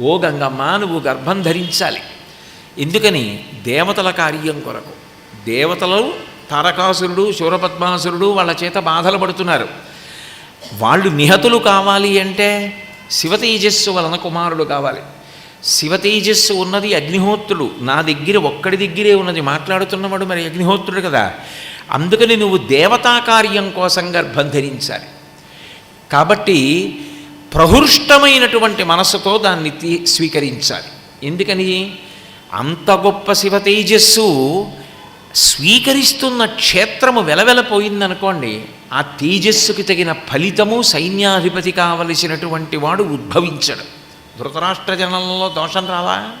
ఓ గంగమ్మ నువ్వు గర్భం ధరించాలి. ఎందుకని? దేవతల కార్యం కొరకు. దేవతలు తారకాసురుడు శూరపద్మాసురుడు వాళ్ళ చేత బాధలు పడుతున్నారు. వాళ్ళు నిహతులు కావాలి అంటే శివతేజస్సు వలన కుమారుడు కావాలి. శివతేజస్సు ఉన్నది అగ్నిహోత్రుడు. నా దగ్గర ఒక్కడి దగ్గరే ఉన్నది. మాట్లాడుతున్నవాడు మరి అగ్నిహోత్రుడు కదా. అందుకని నువ్వు దేవతా కార్యం కోసం గర్భం ధరించాలి. కాబట్టి ప్రహృష్టమైనటువంటి మనస్సుతో దాన్ని తీ- స్వీకరించాలి. ఎందుకని? అంత గొప్ప శివ తేజస్సు స్వీకరిస్తున్న క్షేత్రము వెలవెలపోయిందనుకోండి ఆ తేజస్సుకి తగిన ఫలితము సైన్యాధిపతి కావలసినటువంటి వాడు ఉద్భవించడు. ధృతరాష్ట్ర జనంలో దోషం రాలా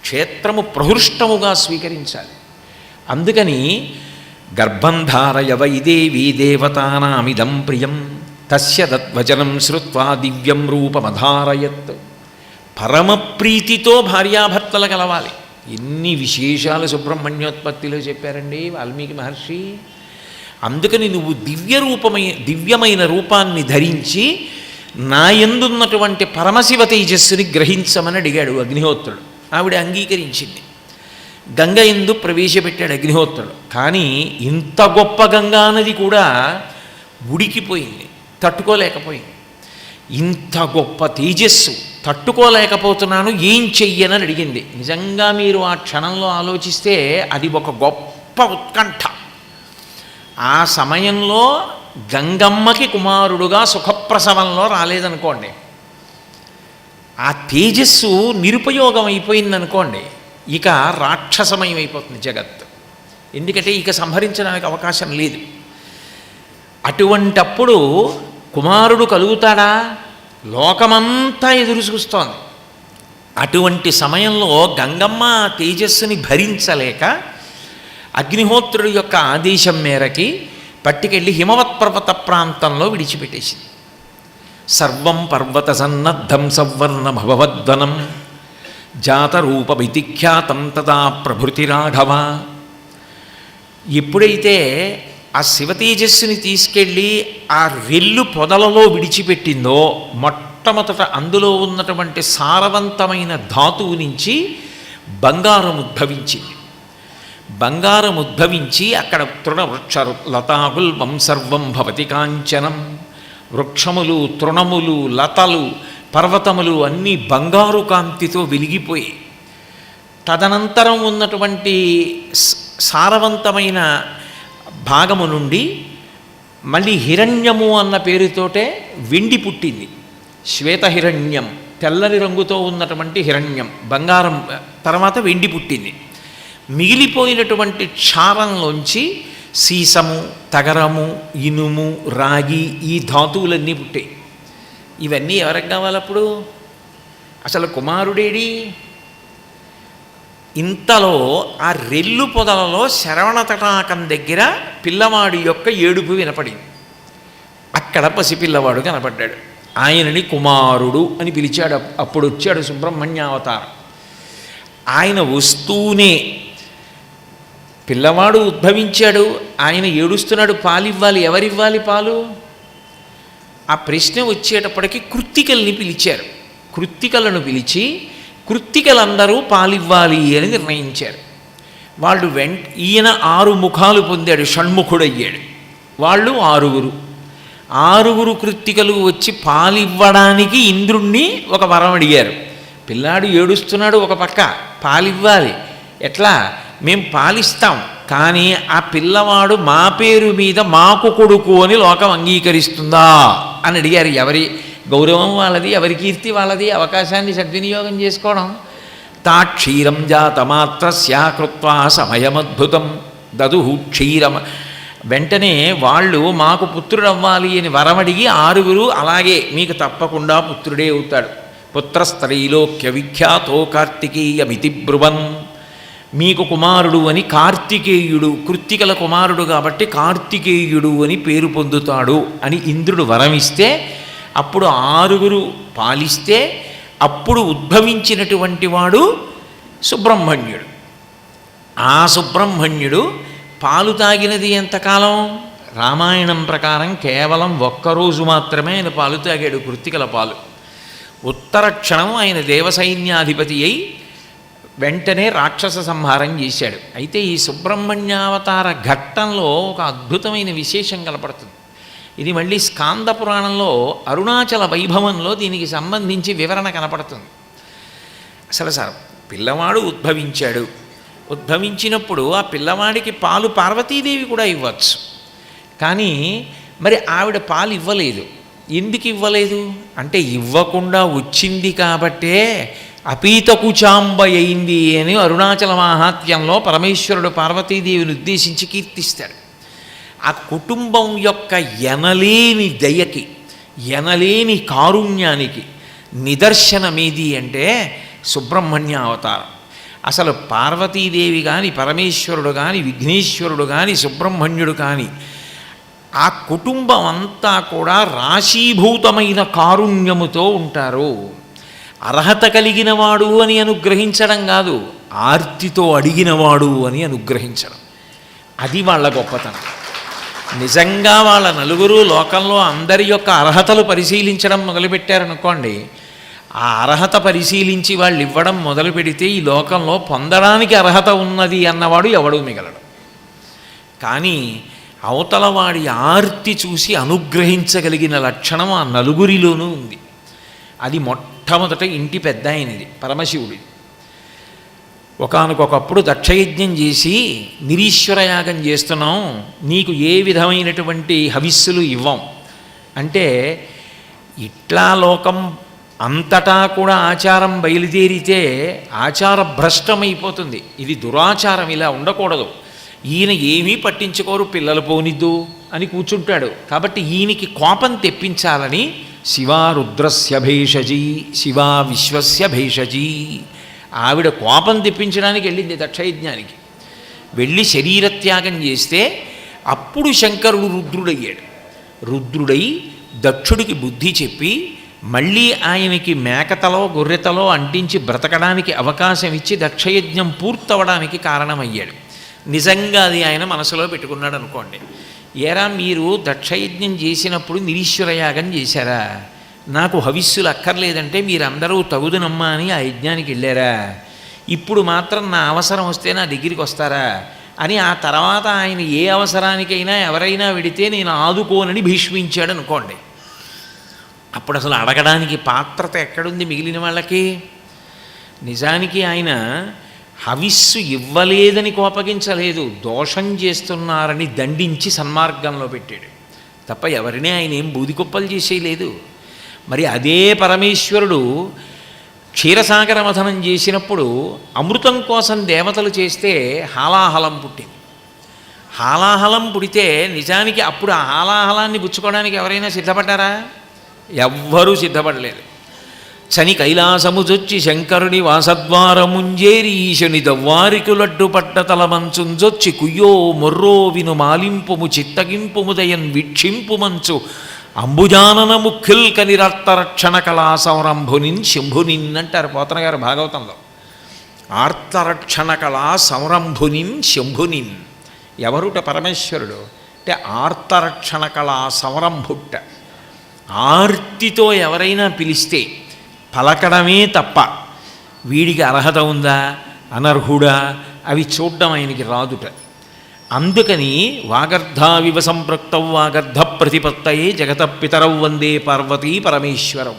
క్షేత్రము ప్రహృష్టముగా స్వీకరించాలి. అందుకని గర్భంధారయ వైదేవీ దేవతానామిదం ప్రియం. తస్య దద్వచనం శ్రుత్వా దివ్యం రూపమధారయత్. పరమప్రీతితో భార్యాభర్తలు కలవాలి. ఎన్ని విశేషాలు సుబ్రహ్మణ్యోత్పత్తిలో చెప్పారండి వాల్మీకి మహర్షి. అందుకని నువ్వు దివ్య రూపమై దివ్యమైన రూపాన్ని ధరించి నా ఎందున్నటువంటి పరమశివ తేజస్సుని గ్రహించమని అడిగాడు అగ్నిహోత్రుడు. ఆవిడ అంగీకరించింది. గంగ ఎందు ప్రవేశపెట్టాడు అగ్నిహోత్రుడు. కానీ ఇంత గొప్ప గంగా నది కూడా ఉడికిపోయింది. తట్టుకోలేకపోయింది. ఇంత గొప్ప తేజస్సు తట్టుకోలేకపోతున్నాను ఏం చెయ్యనని అడిగింది. నిజంగా మీరు ఆ క్షణంలో ఆలోచిస్తే అది ఒక గొప్ప ఉత్కంఠ. ఆ సమయంలో గంగమ్మకి కుమారుడుగా సుఖప్రసవంలో రాలేదనుకోండి. ఆ తేజస్సు నిరుపయోగం అయిపోయిందనుకోండి ఇక రాక్షసమయం అయిపోతుంది జగత్ ఎందుకంటే ఇక సంహరించడానికి అవకాశం లేదు. అటువంటప్పుడు కుమారుడు కలుగుతాడా? లోకమంతా ఎదురు చూస్తోంది. అటువంటి సమయంలో గంగమ్మ తేజస్సుని భరించలేక అగ్నిహోత్రుడి యొక్క ఆదేశం మేరకి పట్టుకెళ్ళి హిమవత్ పర్వత ప్రాంతంలో విడిచిపెట్టేసింది. సర్వం పర్వత సన్నద్ధం సవర్ణ భగవద్వనం జాతరూప వితిఖ్యాతం తదా ప్రభృతి రాఘవ. ఎప్పుడైతే ఆ శివతేజస్సుని తీసుకెళ్ళి ఆ రెల్లు పొదలలో విడిచిపెట్టిందో మొట్టమొదట అందులో ఉన్నటువంటి సారవంతమైన ధాతువు నుంచి బంగారం ఉద్భవించింది. బంగారం ఉద్భవించి అక్కడ తృణ వృక్ష సర్వం భవతి కాంచనం. వృక్షములు తృణములు లతలు పర్వతములు అన్నీ బంగారు కాంతితో వెలిగిపోయి తదనంతరం ఉన్నటువంటి సారవంతమైన భాగము నుండి మళ్ళీ హిరణ్యము అన్న పేరుతోటే వెండి పుట్టింది. శ్వేతహిరణ్యం తెల్లని రంగుతో ఉన్నటువంటి హిరణ్యం బంగారం తర్వాత వెండి పుట్టింది. మిగిలిపోయినటువంటి క్షారంలోంచి సీసము తగరము ఇనుము రాగి ఈ ధాతువులన్నీ పుట్టాయి. ఇవన్నీ ఎవరికి కావాలప్పుడు? అసలు కుమారుడేడి? ఇంతలో ఆ రెల్లు పొదలలో శరవణ తటాకం దగ్గర పిల్లవాడి యొక్క ఏడుపు వినపడింది. అక్కడ పసిపిల్లవాడు కనపడ్డాడు. ఆయనని కుమారుడు అని పిలిచాడు. అప్పుడు వచ్చాడు సుబ్రహ్మణ్యావతారం. ఆయన వస్తూనే పిల్లవాడు ఉద్భవించాడు. ఆయన ఏడుస్తున్నాడు. పాలివ్వాలి ఎవరివ్వాలి పాలు? ఆ ప్రశ్న వచ్చేటప్పటికి కృత్తికల్ని పిలిచారు. కృత్తికలను పిలిచి కృత్తికలందరూ పాలివ్వాలి అని నిర్ణయించారు వాళ్ళు వెంట ఈయన ఆరు ముఖాలు పొందాడు షణ్ముఖుడయ్యాడు. వాళ్ళు ఆరుగురు. ఆరుగురు కృత్తికలు వచ్చి పాలివ్వడానికి ఇంద్రుణ్ణి ఒక వరం అడిగారు. పిల్లాడు ఏడుస్తున్నాడు ఒక పక్క పాలివ్వాలి. ఎట్లా? మేం పాలిస్తాం కానీ ఆ పిల్లవాడు మా పేరు మీద మాకు కొడుకు అని లోకం అంగీకరిస్తుందా? అని అడిగారు ఎవరి గౌరవం వాళ్ళది ఎవరి కీర్తి వాళ్ళది అవకాశాన్ని సద్వినియోగం చేసుకోవడం. తా క్షీరం జాతమాత్రస్య కృత్వా సమయమద్భుతం దదు క్షీరం. వెంటనే వాళ్ళు మాకు పుత్రుడు అవ్వాలి అని వరమడిగి ఆరుగురు అలాగే మీకు తప్పకుండా పుత్రుడే అవుతాడు. పుత్రస్త్రైలోక్య విఖ్యాతో కార్తికేయమితి బ్రువన్ మీకు కుమారుడు అని కార్తికేయుడు కృత్తికల కుమారుడు కాబట్టి కార్తికేయుడు అని పేరు పొందుతాడు అని ఇంద్రుడు వరమిస్తే అప్పుడు ఆరుగురు పాలిస్తే అప్పుడు ఉద్భవించినటువంటి వాడు సుబ్రహ్మణ్యుడు. ఆ సుబ్రహ్మణ్యుడు పాలు తాగినది ఎంతకాలం? రామాయణం ప్రకారం కేవలం ఒక్కరోజు మాత్రమే ఆయన పాలు తాగాడు కృత్తికల పాలు. ఉత్తర క్షణం ఆయన దేవసైన్యాధిపతి అయి వెంటనే రాక్షస సంహారం చేశాడు. అయితే ఈ సుబ్రహ్మణ్యావతార ఘట్టంలో ఒక అద్భుతమైన విశేషం కనపడుతుంది. ఇది మళ్ళీ స్కాంద పురాణంలో అరుణాచల వైభవంలో దీనికి సంబంధించి వివరణ కనపడుతుంది. అసలు సార్ పిల్లవాడు ఉద్భవించాడు. ఉద్భవించినప్పుడు ఆ పిల్లవాడికి పాలు పార్వతీదేవి కూడా ఇవ్వచ్చు. కానీ మరి ఆవిడ పాలు ఇవ్వలేదు. ఎందుకు ఇవ్వలేదు? అంటే ఇవ్వకుండా వచ్చింది కాబట్టే అపీతకుచాంబ అయింది అని అరుణాచల మాహాత్యంలో పరమేశ్వరుడు పార్వతీదేవిని ఉద్దేశించి కీర్తిస్తాడు. ఆ కుటుంబం యొక్క ఎనలేని దయకి ఎనలేని కారుణ్యానికి నిదర్శనమేది అంటే సుబ్రహ్మణ్య అవతారం. అసలు పార్వతీదేవి కానీ పరమేశ్వరుడు కానీ విఘ్నేశ్వరుడు కానీ సుబ్రహ్మణ్యుడు కానీ ఆ కుటుంబం అంతా కూడా రాశీభూతమైన కారుణ్యముతో ఉంటారు. అర్హత కలిగినవాడు అని అనుగ్రహించడం కాదు ఆర్తితో అడిగినవాడు అని అనుగ్రహించడం. అది వాళ్ళ గొప్పతనం. నిజంగా వాళ్ళ నలుగురు లోకంలో అందరి యొక్క అర్హతలు పరిశీలించడం మొదలుపెట్టారనుకోండి ఆ అర్హత పరిశీలించి వాళ్ళు ఇవ్వడం మొదలు పెడితే ఈ లోకంలో పొందడానికి అర్హత ఉన్నది అన్నవాడు ఎవడూ మిగలడు. కానీ అవతల వాడి ఆర్తి చూసి అనుగ్రహించగలిగిన లక్షణం ఆ నలుగురిలోనూ ఉంది. అది మొట్టమొదట ఇంటి పెద్ద ఆయనది పరమశివుడి ఒకనకొకప్పుడు దక్షయజ్ఞం చేసి నిరీశ్వరయాగం చేస్తున్నాం. నీకు ఏ విధమైనటువంటి హవిస్సులు ఇవ్వం. అంటే ఇట్లా లోకం అంతటా కూడా ఆచారం బయలుదేరితే ఆచార భ్రష్టమైపోతుంది ఇది దురాచారం ఇలా ఉండకూడదు. ఈయన ఏమీ పట్టించుకోరు పిల్లలు పోనిద్దు అని కూర్చుంటాడు. కాబట్టి ఈయనకి కోపం తెప్పించాలని శివా రుద్రస్య భేషజీ శివా విశ్వస్య భేషజీ. ఆవిడ కోపం తెప్పించడానికి వెళ్ళింది దక్షయజ్ఞానికి. వెళ్ళి శరీరత్యాగం చేస్తే అప్పుడు శంకరుడు రుద్రుడయ్యాడు. రుద్రుడై దక్షుడికి బుద్ధి చెప్పి మళ్ళీ ఆయనకి మేకతలో గొర్రెతలో అంటించి బ్రతకడానికి అవకాశం ఇచ్చి దక్షయజ్ఞం పూర్తవడానికి కారణమయ్యాడు. నిజంగా అది ఆయన మనసులో పెట్టుకున్నాడు అనుకోండి ఏరా మీరు దక్షయజ్ఞం చేసినప్పుడు నిరీశ్వరయాగం చేశారా? నాకు హవిస్సులు అక్కర్లేదంటే మీరందరూ తగుదునమ్మా అని ఆ యజ్ఞానికి వెళ్ళారా. ఇప్పుడు మాత్రం నా అవసరం వస్తే నా దగ్గరికి వస్తారా అని ఆ తర్వాత ఆయన ఏ అవసరానికైనా ఎవరైనా వెడితే నేను ఆదుకోనని భీష్మించాడు అనుకోండి. అప్పుడు అసలు అడగడానికి పాత్రత ఎక్కడుంది మిగిలిన వాళ్ళకి? నిజానికి ఆయన హవిస్సు ఇవ్వలేదని కోపగించలేదు. దోషం చేస్తున్నారని దండించి సన్మార్గంలో పెట్టాడు. తప్ప ఎవరినే ఆయన ఏం బూదికొప్పలు చేసేయలేదు. మరి అదే పరమేశ్వరుడు క్షీరసాగర మథనం చేసినప్పుడు అమృతం కోసం దేవతలు చేస్తే హాలాహలం పుట్టింది. హాలాహలం పుడితే నిజానికి అప్పుడు ఆ హాలాహలాన్ని పుచ్చుకోవడానికి ఎవరైనా సిద్ధపడ్డారా? ఎవ్వరూ సిద్ధపడలేదు. చని కైలాసముజొచ్చి శంకరుని వాసద్వారముంజేరి ఈశుని దవ్వారికులడ్డు పట్ట తలమంచుంజొచ్చి కుయ్యో మొర్రో విను మాలింపుము చిత్తగింపుముదయం వీక్షింపు మంచు అంబుజానన ముఖిల్ కనిరర్తరక్షణ కళా సంరంభునిన్ శంభునిన్ అంటారు పోతన గారు భాగవతంలో. ఆర్తరక్షణ కళా సంరంభునిన్ శంభునిన్. ఎవరుట పరమేశ్వరుడు? అంటే ఆర్తరక్షణ కళా సంరంభుట్ట ఆర్తితో ఎవరైనా పిలిస్తే పలకడమే తప్ప వీడికి అర్హత ఉందా? అనర్హుడా? అవి చూడడం ఆయనకి రాదుట. అందుకని వాగర్ధావివ సంపృక్తౌ వాగర్ధ ప్రతిపత్తయే జగత పితరౌ వందే పార్వతీ పరమేశ్వరం.